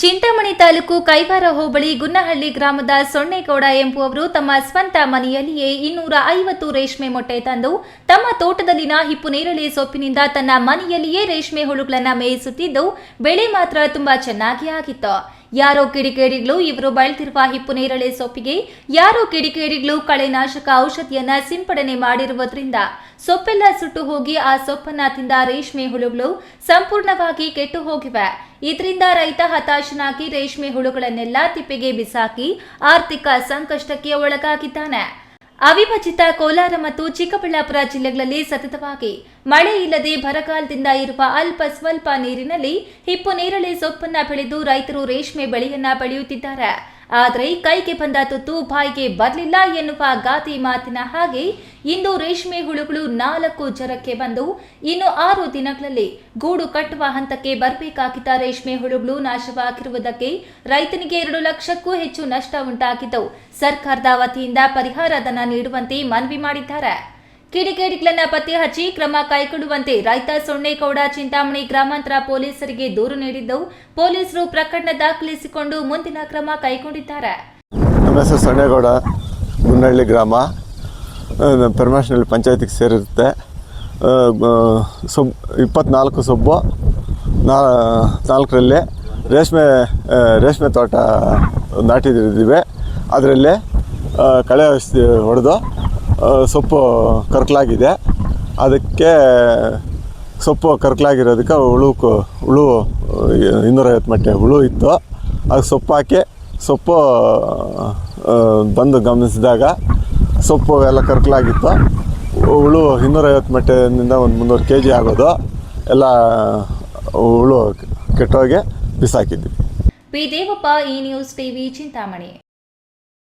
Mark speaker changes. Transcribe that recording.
Speaker 1: ಚಿಂತಾಮಣಿ ತಾಲೂಕು ಕೈವಾರ ಹೋಬಳಿ ಗುನ್ನಹಳ್ಳಿ ಗ್ರಾಮದ ಸೊನ್ನೇಗೌಡ ಎಂಬುವವರು ತಮ್ಮ ಸ್ವಂತ ಮನೆಯಲ್ಲಿಯೇ ಇನ್ನೂರ ಐವತ್ತು ರೇಷ್ಮೆ ಮೊಟ್ಟೆ ತಂದು ತಮ್ಮ ತೋಟದಲ್ಲಿನ ಹಿಪ್ಪು ನೇರಳೆ ಸೊಪ್ಪಿನಿಂದ ತನ್ನ ಮನೆಯಲ್ಲಿಯೇ ರೇಷ್ಮೆ ಹುಳುಗಳನ್ನು ಮೇಯಿಸುತ್ತಿದ್ದು, ಬೆಳೆ ಮಾತ್ರ ತುಂಬಾ ಚೆನ್ನಾಗಿ ಆಗಿತ್ತು. ಯಾರೋ ಕಿಡಿಕೇಡಿಗಳು, ಇವರು ಬಳತಿರುವ ಹಿಪ್ಪು ನೇರಳೆ ಸೊಪ್ಪಿಗೆ, ಯಾರೋ ಕಿಡಿಕೇಡಿಗಳು ಕಳೆನಾಶಕ ಔಷಧಿಯನ್ನ ಸಿಂಪಡಣೆ ಮಾಡಿರುವುದರಿಂದ ಸೊಪ್ಪೆಲ್ಲ ಸುಟ್ಟು ಹೋಗಿ ಆ ಸೊಪ್ಪನ್ನ ತಿಂದ ರೇಷ್ಮೆ ಹುಳುಗಳು ಸಂಪೂರ್ಣವಾಗಿ ಕೆಟ್ಟು ಹೋಗಿವೆ. ಇದರಿಂದ ರೈತ ಹತಾಶನಾಗಿ ರೇಷ್ಮೆ ಹುಳುಗಳನ್ನೆಲ್ಲ ತಿಪ್ಪೆಗೆ ಬಿಸಾಕಿ ಆರ್ಥಿಕ ಸಂಕಷ್ಟಕ್ಕೆ ಒಳಗಾಗಿದ್ದಾನೆ. ಅವಿಭಜಿತ ಕೋಲಾರ ಮತ್ತು ಚಿಕ್ಕಬಳ್ಳಾಪುರ ಜಿಲ್ಲೆಗಳಲ್ಲಿ ಸತತವಾಗಿ ಮಳೆ ಇಲ್ಲದೆ ಬರಗಾಲದಿಂದ ಇರುವ ಅಲ್ಪ ಸ್ವಲ್ಪ ನೀರಿನಲ್ಲಿ ಹಿಪ್ಪು ನೇರಳೆ ಸೊಪ್ಪನ್ನ ಬೆಳೆದು ರೈತರು ರೇಷ್ಮೆ ಬೆಳೆಯನ್ನ ಬೆಳೆಯುತ್ತಿದ್ದಾರೆ. ಆದರೆ ಕೈಗೆ ಬಂದ ತುತ್ತು ಬಾಯಿಗೆ ಬರಲಿಲ್ಲ ಎನ್ನುವ ಗಾತಿ ಮಾತಿನ ಹಾಗೆ ಇಂದು ರೇಷ್ಮೆ ಹುಳುಗಳು ನಾಲ್ಕು ಜರಕ್ಕೆ ಬಂದು ಇನ್ನು ಆರು ದಿನಗಳಲ್ಲಿ ಗೂಡು ಕಟ್ಟುವ ಹಂತಕ್ಕೆ ಬರಬೇಕಾಗಿದ್ದ ರೇಷ್ಮೆ ಹುಳುಗಳು ನಾಶವಾಗಿರುವುದಕ್ಕೆ ರೈತನಿಗೆ ಎರಡು ಲಕ್ಷಕ್ಕೂ ಹೆಚ್ಚು ನಷ್ಟ ಉಂಟಾಗಿದ್ದವು ಸರ್ಕಾರದ ವತಿಯಿಂದ ಪರಿಹಾರ ಧನ ನೀಡುವಂತೆ ಮನವಿ ಮಾಡಿದ್ದಾರೆ. ಕಿಡಿಗೇಡಿಗಳನ್ನ ಪತ್ತೆ ಹಚ್ಚಿ ಕ್ರಮ ಕೈಗೊಳ್ಳುವಂತೆ ರೈತ ಸೊನ್ನೇಗೌಡ ಚಿಂತಾಮಣಿ ಗ್ರಾಮಾಂತರ ಪೊಲೀಸರಿಗೆ ದೂರು ನೀಡಿದ್ದವು. ಪೊಲೀಸರು ಪ್ರಕರಣ ದಾಖಲಿಸಿಕೊಂಡು ಮುಂದಿನ ಕ್ರಮ ಕೈಗೊಂಡಿದ್ದಾರೆ.
Speaker 2: ನಮ್ಮ ಹೆಸರು ಸಣ್ಣೇಗೌಡ ಗುನ್ನಹಳ್ಳಿ ಗ್ರಾಮ. ಪರಮೇಶ್ವರಲ್ಲಿ ಪಂಚಾಯತಿಗೆ ಸೇರಿರುತ್ತೆ. ಸೊಬ್, ಇಪ್ಪತ್ನಾಲ್ಕು ಸೊಬ್ಬು, ನಾ, ನಾಲ್ಕರಲ್ಲಿ ರೇಷ್ಮೆ ರೇಷ್ಮೆ ತೋಟ ನಾಟಿದ್ದೀವಿ ಅದರಲ್ಲಿ ಕಳೆ ಹೊಡೆದು ಸೊಪ್ಪು ಕರ್ಕಲಾಗಿದೆ. ಅದಕ್ಕೆ ಸೊಪ್ಪು ಕರ್ಕಲಾಗಿರೋದಕ್ಕೆ ಹುಳು ಹುಳು ಇನ್ನೂರೈವತ್ತು ಮಟ್ಟೆ ಹುಳು ಇತ್ತು. ಅದು ಸೊಪ್ಪು ಹಾಕಿ ಸೊಪ್ಪು ಬಂದು ಗಮನಿಸಿದಾಗ ಸೊಪ್ಪು ಎಲ್ಲ ಕರ್ಕಲಾಗಿತ್ತು. ಹುಳು ಇನ್ನೂರೈವತ್ತು ಮಟ್ಟೆಯಿಂದ ಒಂದು ಮುನ್ನೂರು ಕೆ ಜಿ ಆಗೋದು. ಎಲ್ಲ, ಹುಳು ಕೆಟ್ಟೋಗಿ ಬಿಸಾಕಿದ್ವಿ.
Speaker 1: ಪಿ ದೇವಪ್ಪ ಈ ನ್ಯೂಸ್ ಟಿವಿ, ಚಿಂತಾಮಣಿ.